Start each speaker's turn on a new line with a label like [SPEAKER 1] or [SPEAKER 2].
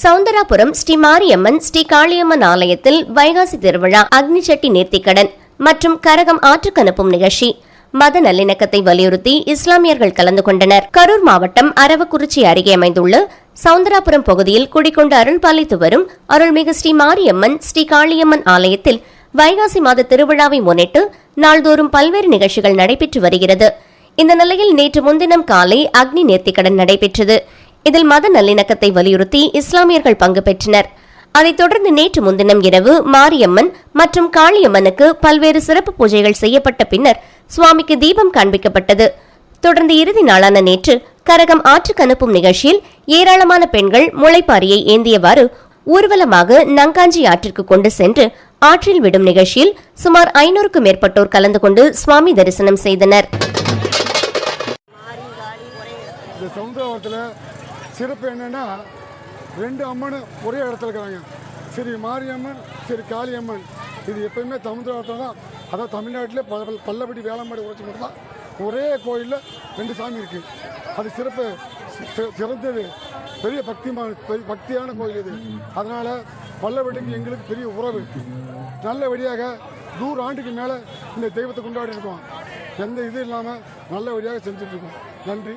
[SPEAKER 1] சவுந்தராபுரம் ஸ்ரீ மாரியம்மன் ஸ்ரீ காளியம்மன் ஆலயத்தில் வைகாசி திருவிழா அக்னிச்சட்டி நேர்த்திக்கடன் மற்றும் கரகம் ஆற்றுக்கு அனுப்பும் நிகழ்ச்சி. மத நல்லிணக்கத்தை வலியுறுத்தி இஸ்லாமியர்கள் கலந்து கொண்டனர். கரூர் மாவட்டம் அரவக்குறிச்சி அருகே அமைந்துள்ள சவுந்தராபுரம் பகுதியில் குடிக்கொண்டு அருள் பாலித்து வரும் அருள்மிகு ஸ்ரீ மாரியம்மன் ஸ்ரீ காளியம்மன் ஆலயத்தில் வைகாசி மாத திருவிழாவை முன்னிட்டு நாள்தோறும் பல்வேறு நிகழ்ச்சிகள் நடைபெற்று வருகிறது. இந்த நிலையில் நேற்று முன்தினம் காலை அக்னி நேர்த்திக்கடன் நடைபெற்றது. இதில் மத நல்லிணக்கத்தை வலியுறுத்தி இஸ்லாமியர்கள் பங்கு பெற்றனர். அதைத் தொடர்ந்து நேற்று முன்தினம் இரவு மாரியம்மன் மற்றும் காளியம்மனுக்கு பல்வேறு சிறப்பு பூஜைகள் செய்யப்பட்ட பின்னர் சுவாமிக்கு தீபம் காண்பிக்கப்பட்டது. தொடர்ந்து இறுதி நாளான நேற்று கரகம் ஆற்றுக்கு அனுப்பும் நிகழ்ச்சியில் ஏராளமான பெண்கள் முளைப்பாரியை ஏந்தியவாறு ஊர்வலமாக நங்காஞ்சி ஆற்றிற்கு கொண்டு சென்று ஆற்றில் விடும் நிகழ்ச்சியில் சுமார் ஐநூறுக்கும் மேற்பட்டோர் கலந்து கொண்டு சுவாமி தரிசனம் செய்தனர்.
[SPEAKER 2] இந்த சமுதாயத்தில் சிறப்பு என்னென்னா ரெண்டு அம்மனும் ஒரே இடத்துல இருக்கிறாங்க ஸ்ரீ மாரியம்மன் ஸ்ரீ காளியம்மன். இது எப்பயுமே தமிழ்நாட்டில் தான். அதாவது தமிழ்நாட்டிலே பல பல- பல்லப்பட்டி வேளாண்மாடி மட்டும் தான். ஒரே கோயிலில் ரெண்டு சாமி இருக்குது அது சிறப்பு சிறந்தது. பெரிய பக்திமான பெரிய பக்தியான கோயில் இது. அதனால் பல்லவடிக்கு எங்களுக்கு பெரிய உறவு. நல்லபடியாக நூறு ஆண்டுக்கு மேலே இந்த தெய்வத்தை கொண்டாடி இருக்கோம். எந்த இது இல்லாமல் நல்லபடியாக செஞ்சுட்ருக்கோம் நன்றி.